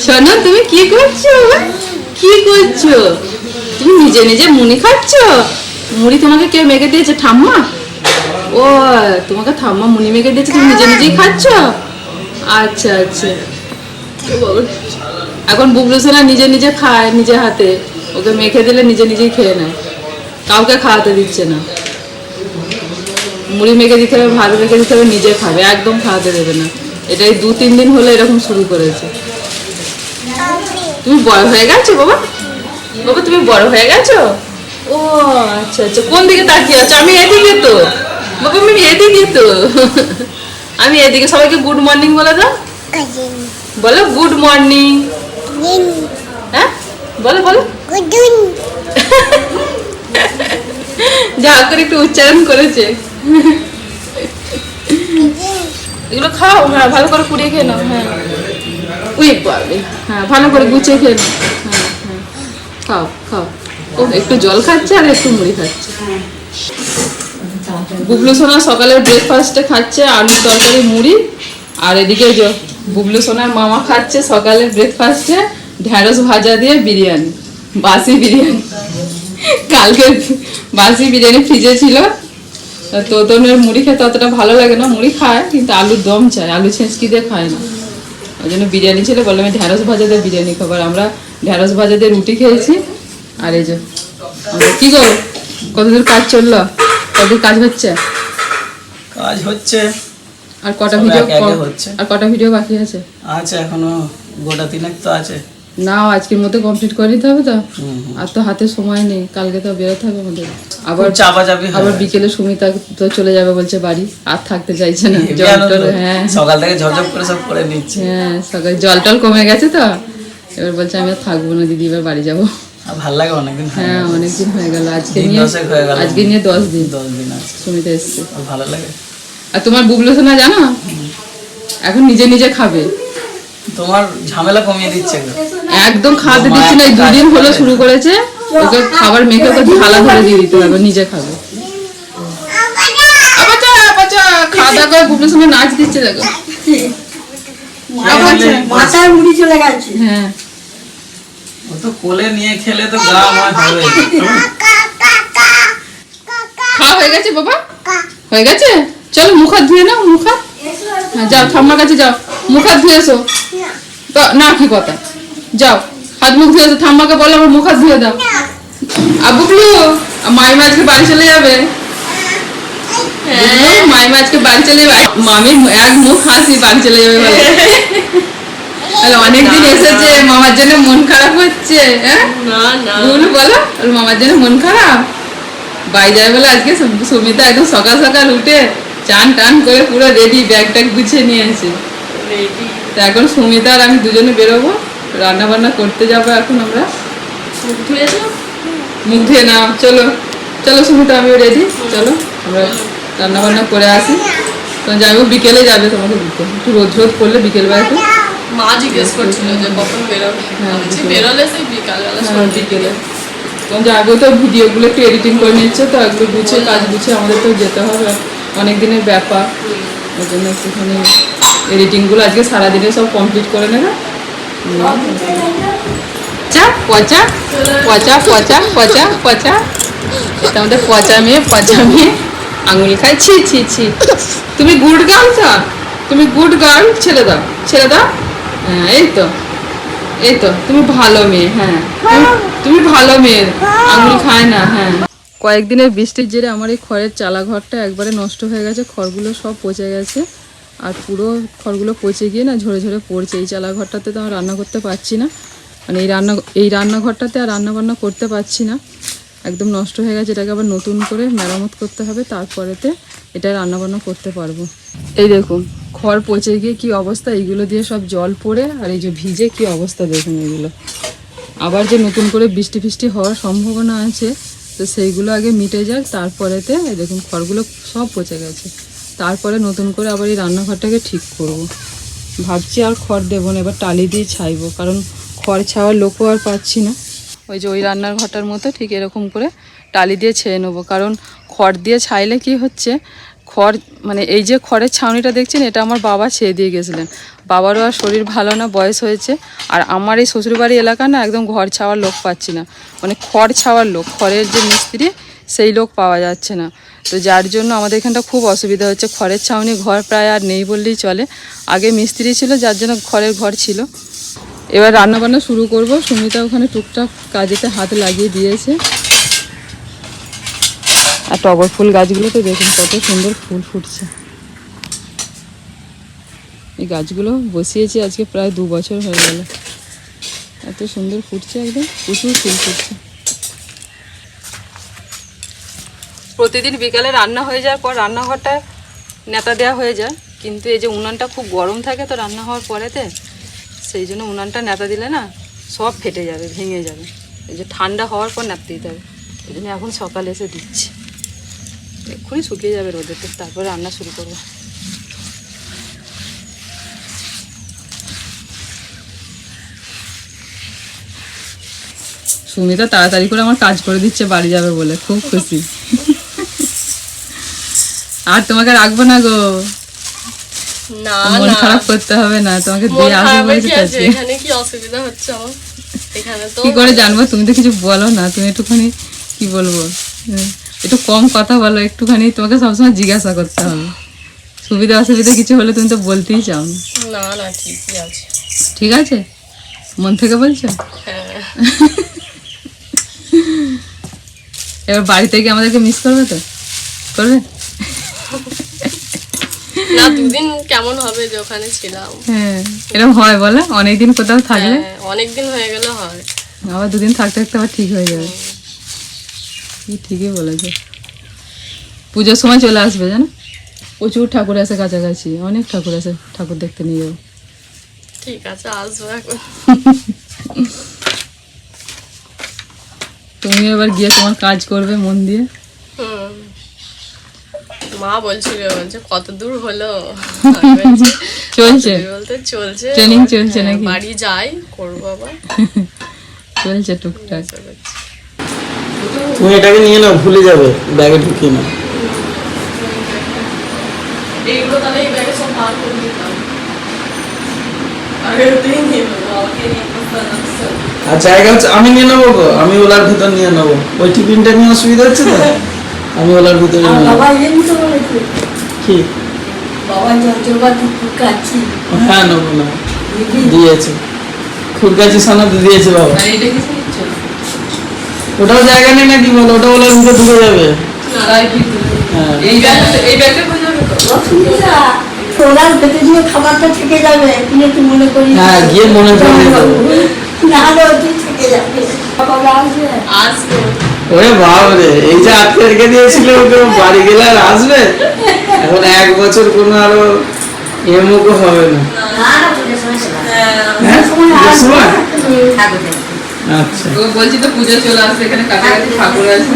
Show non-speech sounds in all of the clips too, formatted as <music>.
শোনো তুমি কি করছ কি করছ? তুমি নিজে নিজে মুড়ি খাচ্ছ? মুড়ি তোমাকে কে মেখে দিয়েছে, ঠাম্মা? ও, তোমাকে ঠাম্মা মুড়ি মেখে দিয়েছে, তুমি নিজে নিজেই খাচ্ছ? আচ্ছা আচ্ছা। এখন বুবলু সোনা নিজে নিজে খায় নিজে হাতে। ওকে মেখে দিলে নিজে নিজেই খেয়ে নেয়। কাউকে খাওয়াতে দিচ্ছে না। মুড়ি মেখে দিতে হবে, ভাত মেখে দিতে হবে, নিজে খাবে, একদম খাওয়াতে দেবে না। এটা এই দু তিন দিন হলে এরকম শুরু করেছে। তুমি বড় হয়ে গেছো, বাবা? বাবা, তুমি বড় হয়ে গেছো? ও আচ্ছা আচ্ছা কোন দিকে তাকিয়ে আছো? আমি এদিকে তো। বাবা, আমি এদিকে তো। আমি এদিকে, সবাইকে গুড মর্নিং বলে দাও। বলো গুড মর্নিং হ্যাঁ? বলো বলো। যা করে একটু উচ্চারণ করেছে। এগুলো খাও হ্যাঁ ভালো করে কুড়িয়ে খেয়ে নাও হ্যাঁ। উই পারবে হ্যাঁ ভালো করে গুছিয়ে খেয়ে নাও। হ্যাঁ হ্যাঁ। খাও খাও। ও একটু জল খাচ্ছে আর একটু মুড়ি খাচ্ছে। বুবলু সোনা সকালের ব্রেকফাস্টে খাচ্ছে আলুর তরকারি, মুড়ি। আর এদিকে বুবলু সোনার মামা খাচ্ছে সকালের ব্রেকফাস্টে ঢ্যাঁড়স ভাজা দিয়ে বিরিয়ানি, বাসি বিরিয়ানি। কালকে বাসি বিরিয়ানি ফ্রিজে ছিল। তা তোতনের মুড়ি খেতে অতটা ভালো লাগে না, মুড়ি খায়, কিন্তু আলুর দম চায়। আলু ছেঁচকি দিয়ে খায় না। ওই জন্য বিরিয়ানি ছিল বললাম ঢ্যাঁড়স ভাজা দিয়ে বিরিয়ানি খাবার। আমরা ঢ্যাঁড়স ভাজাদের রুটি খেয়েছি। আর এই যে কি গো? কতদূর কাজ চলল? কতদূর কাজ হচ্ছে? কাজ হচ্ছে। আর কটা ভিডিও। আর কটা ভিডিও বাকি আছে? আছে এখনও গোটা তিনেক তো আছে। নাও আজকের মধ্যে কমপ্লিট করে নিতে হবে তো। আর তো হাতে সময় নেই কালকে তো বেরোতে হবে আমাদের। আবার চাপাচাপি হয়। আবার বিকেলে সুমিতা তো চলে যাবে বলছে বাড়ি আর থাকতে চাইছে না জল টল হ্যাঁ। সকাল থেকে ঝপঝপ করে সব করে নিচ্ছে। হ্যাঁ সকালে জল টল কমে গেছে তো? এবার বলছে আমি আর থাকব না দিদি এবার বাড়ি যাব। আর ভালো লাগে অনেকদিন হ্যাঁ অনেকদিন হয়ে গেল আজকে নিয়ে। আজকে নিয়ে দশ দিন। দশ দিন সুমিতা এসছে। ভালো লাগে। আর তোমার বুবলু সোনা জানো? এখন নিজে নিজে খাবে। তোমার ঝামেলা কমিয়ে দিচ্ছে। একদম খাওয়াতে দিচ্ছি না দুদিন হলো শুরু করেছে। ওকে খাবার মেখে ওকে ঢালা ধরে দিয়ে দিতে হবে নিজে খাবে। আবাচা আবাচা খাওয়া দাওয়া করে বুবলুর সঙ্গে নাচ দিচ্ছে দেখো। মাথায় মুড়ি চলে। গেছে। হ্যাঁ। ও তো কোলে নিয়ে খেলে তো গা আমার হবে খাওয়া হয়ে গেছে বাবা? হয়ে গেছে? চলো মুখ ধুয়ে নাও মুখ হ্যাঁ যাও ঠাম্মার কাছে যাও। মুখ হাত ধুয়ে এসো। তো না কি কথা? যাও। হাত মুখ ধুয়ে এসো ঠাম্মাকে বলো আমার মুখ হাত ধুয়ে দাও। আবুকলু মাইমা আজকে বাড়ি চলে যাবে? হ্যাঁ। মাইমা আজকে বাড়ি চলে যাবে। মামির এক মুখ হাসি বাড়ি চলে যাবে বলে। অনেকদিন এসেছে মামার জন্য মন খারাপ হচ্ছে হ্যাঁ? বলো মামার জন্য মন খারাপ? বাই যাবে বলে আজকে সুমিতা একদম সকাল সকাল উঠে চান টান করে পুরো রেডি ব্যাগ ট্যাগ গুছিয়ে নিয়েছে রেডি তো এখন সুমিতা আর আমি দুজনে বেরোবো। রান্না বান্না করতে যাব এখন আমরা। মুখ ধুয়ে নাও। চলো চলো সুমিতা আমিও রেডি চলো আমরা রান্না বান্না করে আসি। তো যাব বিকেলে যাবে তোমাকে দিতে। একটু রোদ রোদ করলে বিকেলবেলা একটু মা জিজ্ঞেস করছিল যে কখন বেরোবে। হ্যাঁ, বেরোলে সেই বিকালবেলা হ্যাঁ, বিকেলে। তো যাব তো ভিডিওগুলো একটু এডিটিং করে নিচ্ছে তো এগুলো গুছিয়ে কাজ গুছিয়ে আমাদের তো যেতে হবে। অনেক দিনের ব্যাপার ওই জন্য একটুখানি এডিটিংগুলো আজকে সারাদিনে সব কমপ্লিট করে নেবে চা, পচা পচা পচা পচা পচা এটা আমাদের পচা মেয়ে পচা মেয়ে। আঙুল খায়, ছি ছি ছি। তুমি গুড গার্ল তো তুমি গুড গার্ল ছেড়ে দাও ছেড়ে দাও। হ্যাঁ এই তো এই তো। তুমি ভালো মেয়ে হ্যাঁ। তুমি ভালো মেয়ে, আঙুল খায় না হ্যাঁ। কয়েকদিনের বৃষ্টির জেরে আমার এই খড়ের চালা ঘরটা একবারে নষ্ট হয়ে গেছে, খড়গুলো সব পচে গেছে। আর পুরো খড়গুলো পচে গিয়ে না ঝরে ঝরে পড়ছে। এই চালা ঘরটাতে তো আমি রান্না করতে পারছি না। মানে এই রান্না, এই রান্নাঘরটাতে আর রান্না বান্না করতে পারছি না। একদম নষ্ট হয়ে গেছে, এটাকে আবার নতুন করে মেরামত করতে হবে, তারপরেতে এটা রান্নাবান্না করতে পারব। এই দেখুন, খড় পচে গিয়ে কি অবস্থা, এইগুলো দিয়ে সব জল পড়ে আর এই যে ভিজে কি অবস্থা দেখুন এগুলো। আবার যে নতুন করে বৃষ্টি ফিষ্টি হওয়ার সম্ভাবনা আছে, তো সেইগুলো আগে মিটে যাক, তারপরেতে দেখুন খড়গুলো সব পচে গেছে। তারপরে নতুন করে আবার এই রান্নাঘরটাকে ঠিক করব। ভাবছি আর খড় দেবো না, এবার টালি দিয়ে ছাইবো, কারণ খড় ছাওয়ার লোকও আর পাচ্ছি না। ওই যে ওই রান্নার ঘরটার মতো ঠিক এরকম করে টালি দিয়ে ছেয়ে নেব, কারণ খড় দিয়ে ছাইলে কি হচ্ছে, খড় মানে এই যে খড়ের ছাউনিটা দেখছেন, এটা আমার বাবা ছেয়ে দিয়ে গেছিলেন। বাবারও আর শরীর ভালো না, বয়স হয়েছে, আর আমার এই শ্বশুরবাড়ি এলাকা না একদম ঘর ছাওয়ার লোক পাচ্ছি না। মানে খড় ছাওয়ার লোক, খড়ের যে মিস্ত্রি সেই লোক পাওয়া যাচ্ছে না। তো যার জন্য আমাদের এখানটা খুব অসুবিধা হচ্ছে। খড়ের ছাউনি ঘর প্রায় আর নেই বললেই চলে। আগে মিস্ত্রি ছিল, যার জন্য খড়ের ঘর ছিল। এবার রান্নাবান্না শুরু করব। সুমিতা ওখানে টুকটাক কাজেতে হাত লাগিয়ে দিয়েছে। আর টগর ফুল গাছগুলো তো দেখুন কত সুন্দর ফুল ফুটছে। এই গাছগুলো বসিয়েছি আজকে প্রায় দু বছর হয়ে গেল। এত সুন্দর ফুটছে একদম। প্রচুর ফুল ফুটছে। প্রতিদিন বিকালে রান্না হয়ে যাওয়ার পর রান্নাঘরটা নেতা দেওয়া হয়ে যায়। কিন্তু এই যে উনানটা খুব গরম থাকে তো রান্না হওয়ার পরেতে, সেই জন্য উনানটা নেতা দিলে না সব ফেটে যাবে, ভেঙে যাবে। এই যে ঠান্ডা হওয়ার পর নেতা দিতে হবে। এই জন্য এখন সকালে এসে দিচ্ছি। এক্ষুনি শুকিয়ে যাবে রোদেতে তারপরে রান্না শুরু করব। সুমিতা তাড়াতাড়ি করে আমার কাজ করে দিচ্ছে, বাড়ি যাবে বলে। খুব খুশি। আর তোমাকে রাখব না গো। না মন খারাপ করতে হবে না তোমাকে দিয়ে আসব বলেছি কি। এখানে অসুবিধা হচ্ছে আমার? এখানে তো কি করে জানব? তুমি তো কিছু বলো না তুমি একটুখানি কি বলব? একটু কম কথা বলো একটুখানি তোমাকে সবসময় জিজ্ঞাসা করতে হবে। সুবিধা অসুবিধা কিছু হলে তুমি তো বলতেই চাও। না না না ঠিকই আছে। ঠিক আছে? মন থেকে বলছো? হ্যাঁ। এবার বাড়িতে গিয়ে আমাদেরকে মিস করবে তো? করবে? না দুদিন কেমন হবে যে ওখানে ছিলাম। হ্যাঁ এরকম হয় বলে? অনেকদিন কোথাও থাকলে? হ্যাঁ অনেকদিন হয়ে গেলে হয়। আবার দুদিন থাকতে থাকতে আবার ঠিক হয়ে যাবে। কি ঠিকই বলেছে। পুজোর সময় চলে আসবে জানো? প্রচুর ঠাকুর আছে কাছাকাছি অনেক ঠাকুর আছে ঠাকুর দেখতে নিয়ে যাব ঠিক আছে আসব এখন। তুমি এবার গিয়ে তোমার কাজ করবে মন দিয়ে? হুম। মা বলছিল বলছে কত দূর হলো? আমি <laughs> চলছে বলতে চলছে। আবার, চলছে হ্যাঁ, নাকি? বাড়ি যাই করব আবার। <laughs> চলছে টুকটাক। তুমি এটাকে নিয়ে নাও ভুলে যাবে ব্যাগে ঢুকিয়ে নাও। এইগুলো তাহলে এই ব্যাগে সব বার করে দিতাম আগের দিন নিয়ে নেব, আমাকে নিয়ে আর জায়গা হচ্ছে আমি নিয়ে নেব গো আমি ওলার ভিতর নিয়ে নেব। ওই টিফিনটা নিয়ে অসুবিধা হচ্ছে তো? <laughs> আমি ওলার ভিতরে নিয়ে নেব। কি? বাবা যন্ত্রপাতি কাছি হ্যাঁ নেব না। দিয়েছে। খুরকাচি সানাতে দিয়েছে বাবা। ওটাও জায়গা নেই নাকি বলো? ওটা ওলার ভিতরে ঢুকে যাবে। তাই হ্যাঁ। খাবারটা থেকে যাবে। একটু মনে করি। হ্যাঁ, গিয়ে মনে করিয়ে না থেকে যাবে। আসব। ওরে বাবরে এই যে আটকে রেখে দিয়েছিল ওকে বাড়ি গেলে আর আসবে? এখন এক বছর কোনো আরও এমুকো হবে না। হ্যাঁ দেখতে। আচ্ছা। ও বলছি তো পুজো চলে আসবে এখানে কাছাকাছি ঠাকুর আছে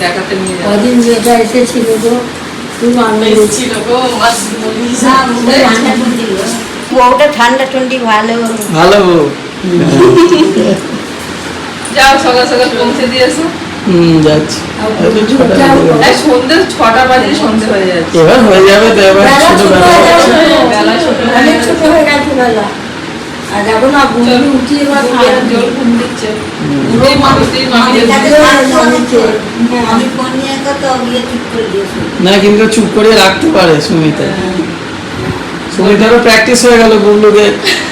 দেখাতে। নিয়ে যাবে। কদিন এসেছিল গো ঠান্ডা ঠুন্ডি ভালো। ভালো <laughs> যাও সকাল সকাল পৌঁছে হয়ে এবার হয়ে যাবে তো এবার ছোট হয়ে হয়ে গেছে। হয়ে বেলা। আর না ঘুমিয়ে উঠি এবার ঘুম দিচ্ছে কিন্তু চুপ করে রাখতে পারে সুমিতা। সুমিতারও প্র্যাকটিস হয়ে গেল গুবলুকে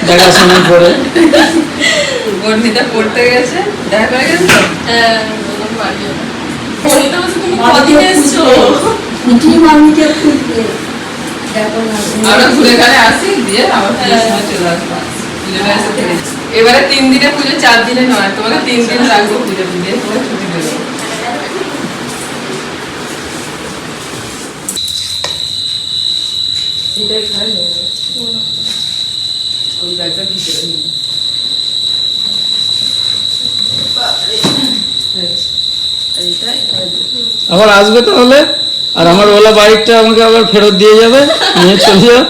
দেখাশোনা করে। <laughs> পড়তে গেছে। দেখা গেছে হ্যাঁ আমরা ঘুরে আসি, দিয়ে চলে আসব। এবারে তিন দিনে পুজো, চার দিনে নয়। তোমাকে তিন দিন লাগবে পুজো দিয়ে তোমাকে ছুটি দেবো। ওই ব্যাগটা ভিতরে নিয়ে নাও। আর এইটা এখানে দিও। আবার আসবে তাহলে? আর আমার ওলা বাইকটা আমাকে আবার ফেরত দিয়ে যাবে নিয়ে চলে যাও।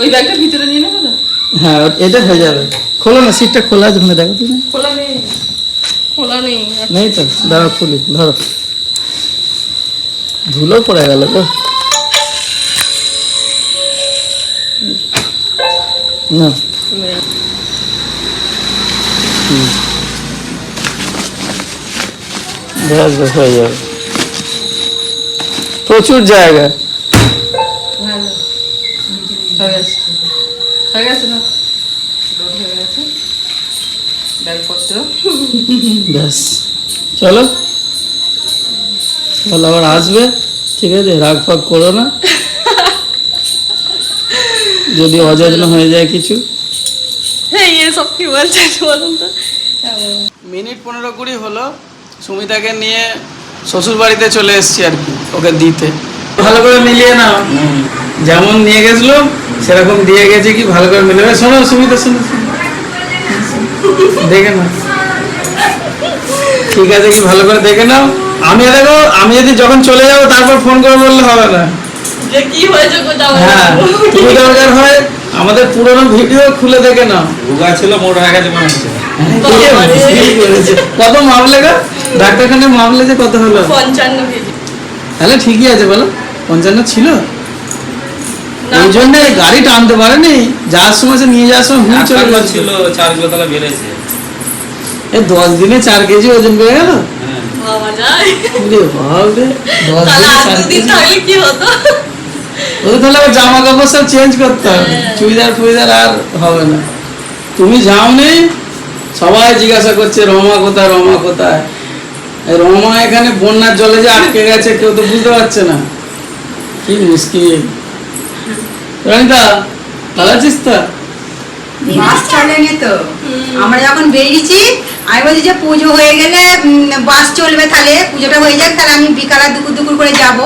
ওই ব্যাগটা ভিতরে নিয়ে নেব না হ্যাঁ এটা হয়ে যাবে। খোলো না সিটটা খোলা আছে ওখানে দেখো তুমি। খোলা নেই। খোলা নেই। নেই তো? দাঁড়াও খুলি ধরো। ধুলো পড়ে গেল তো। না। হুম। ব্যাস ব্যাস হয়ে যাবে প্রচুর জায়গা হয়ে। হয়ে ব্যাগপত্র ব্যাস। চলো। চলো আবার আসবে। ঠিক আছে রাগ ফাগ করো না। যদি অযত্ন হয়ে যায় কিছু। হ্যাঁ এসব কি বলছিস বলুন তো। মিনিট পনেরো কুড়ি হলো। সুমিতাকে নিয়ে শ্বশুর বাড়িতে চলে এসেছি আর কি ওকে দিতে। ভালো করে মিলিয়ে নাও। যেমন নিয়ে গেছিল সেরকম দিয়ে গেছে কি ভালো করে মিলিয়ে শোনো সুমিতা শোনো। দেখে নাও। ঠিক আছে কি ভালো করে দেখে নাও। আমি দেখো আমি যদি যখন চলে যাব তারপর ফোন করে বললে হবে না। যে কি হয়েছে হ্যাঁ তুমি দরকার হয় আমাদের পুরোনো ভিডিও খুলে দেখে না রোগা ছিল মোট হয়ে গেছে মনে হচ্ছে? কত মামলে গো? ডাক্তারখানে মামলে যে কত হলো? পঞ্চান্ন তাহলে ঠিকই আছে বলো। পঞ্চান্ন ছিল? এই জন্য গাড়ি টানতে পারেনি। যাওয়ার সময় সে নিয়ে যাওয়ার সময় হুম চলে ছিল চার কিলো তাহলে বেড়েছে। এই দশ দিনে চার কেজি ওজন বেড়ে গেল? হ্যাঁ। দশ দিনে চার কেজি। কি হতো? ওদের তাহলে আবার জামা কাপড় সব চেঞ্জ করতে হবে। হ্যাঁ। চুড়িদার ফুড়িদার আর হবে না। তুমি যাও নেই সবাই জিজ্ঞাসা করছে রমা কোথায় রমা কোথায়? রমা এখানে বন্যার জলে যে আটকে গেছে কেউ তো বুঝতে পারছে না। কি মুশকিল রনিতা ভালো আছিস তো? বাস চলেনি তো। আমরা যখন বেরিয়েছি আমি বলছি যে পুজো হয়ে গেলে বাস চলবে তাহলে পুজোটা হয়ে যাক তাহলে আমি বিকালে দুপুর দুপুর করে যাব।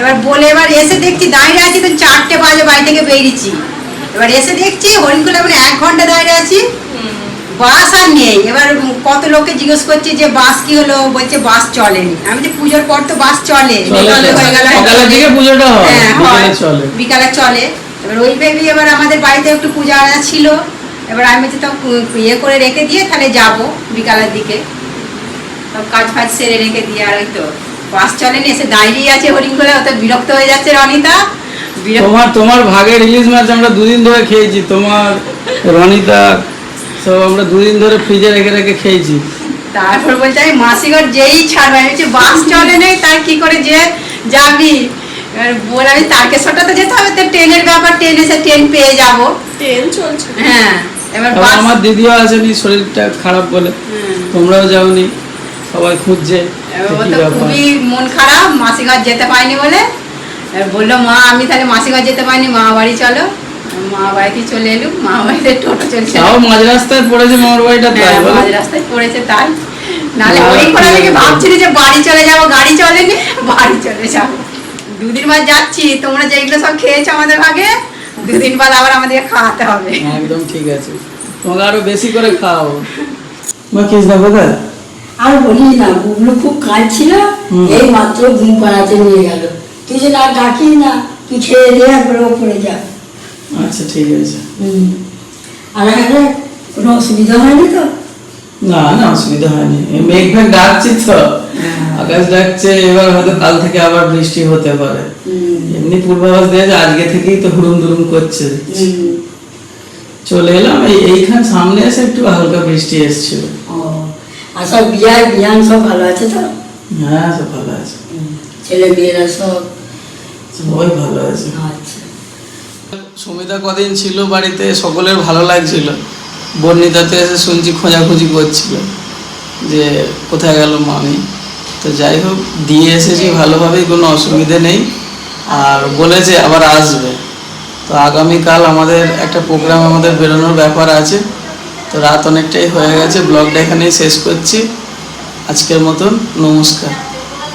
এবার বলে এবার এসে দেখছি দাঁড়িয়ে আছি তো চারটে বাজে বাড়ি থেকে বেরিয়েছি। এবার এসে দেখছি হরিণকুলে মানে এক ঘণ্টা দাঁড়িয়ে আছি। বাস আর নেই। এবার কত লোককে জিজ্ঞেস করছি যে বাস কি হলো? বলছে বাস চলেনি আমি যে পুজোর পর তো বাস চলে। বিকালে। হয়ে বিকালে। চলে। এবার ওই ভেবে এবার আমাদের বাড়িতে একটু পূজা আনা ছিল। এবার আমি তো ইয়ে করে রেখে দিয়ে তাহলে যাব বিকালের দিকে। সব কাজ ফাজ সেরে রেখে দিয়ে আর ওই তো বাস চলেনি এসে দাঁড়িয়ে আছে হরিণ করে অত বিরক্ত হয়ে যাচ্ছে রনিতা। তোমার তোমার ভাগের ইলিশ মাছ আমরা দুদিন ধরে খেয়েছি তোমার রনিতা সব আমরা দুদিন ধরে ফ্রিজে রেখে রেখে খেয়েছি। তারপর বলছে আমি মাসিঘর যেই ছাড়বো আমি বলছি বাস চলে নেই তার কি করে যে যাবি? এবার বলে আমি তারকেশ্বরটা তো যেতে হবে তো ট্রেনের ব্যাপার ট্রেন এসে ট্রেন পেয়ে যাব। ট্রেন চলছে। হ্যাঁ এবার আমার দিদিও আসেনি শরীরটা খারাপ বলে। হুম। তোমরাও যাওনি সবাই খুঁজছে। খুবই মন খারাপ মাসিঘর যেতে পারিনি বলে। এবার বলল মা আমি তাহলে মাসিঘর যেতে পারিনি মা বাড়ি চলো। মা বাড়িতে চলে এলুম মা বাড়িতে টোটো চলছে। তাও মাঝ রাস্তায় পড়েছে মামার বাড়িটা তাই হ্যাঁ, মাঝ রাস্তায় পড়েছে তাই। নাহলে না, ওই করে থেকে ভাবছিলি যে বাড়ি চলে যাব গাড়ি চলেনি বাড়ি চলে যাব। দুদিন বাদ যাচ্ছি তোমরা যেগুলো সব খেয়েছো আমাদের ভাগে দুদিন বাদ আবার আমাদেরকে খাওয়াতে হবে। একদম ঠিক আছে। তোমাকে আরও বেশি করে খাওয়াবো। মা কৃষ্ণা কোথায়? আর বলিস না গুগলু খুব কাঁদছিল। এই মাত্র ঘুম পাড়াতে নিয়ে গেল। তুই যে না ডাকিস না তুই খেয়ে দিয়ে একবার ওপরে যা। আচ্ছা ঠিক আছে। হুম। আর এখানে কোনো অসুবিধা হয়নি তো? না না অসুবিধা হয়নি। মেঘ মেঘ ডাকছি তো। আকাশ ডাকছে এবার হয়তো কাল থেকে আবার বৃষ্টি হতে পারে। এমনি পূর্বাভাস দিয়েছে আজকে থেকেই তো হুড়ুম দুরুম করছে। চলে এলাম এই এইখান সামনে এসে একটু হালকা বৃষ্টি এসেছিল। আর সব বিয়ার বিয়ান সব ভালো আছে তো? হ্যাঁ সব ভালো আছে। ছেলে মেয়েরা সব সবাই ভালো আছে। আচ্ছা। সুমিতা কদিন ছিল বাড়িতে সকলের ভালো লাগছিল। বর্ণিতাতে এসে শুনছি খোঁজাখুঁজি করছিল যে কোথায় গেল মামি। তো যাই হোক দিয়ে এসেছি ভালোভাবেই কোনো অসুবিধে নেই। আর বলেছে আবার আসবে। তো আগামীকাল আমাদের একটা প্রোগ্রাম আমাদের বেরোনোর ব্যাপার আছে। তো রাত অনেকটাই হয়ে গেছে ব্লগটা এখানেই শেষ করছি। আজকের মতন নমস্কার।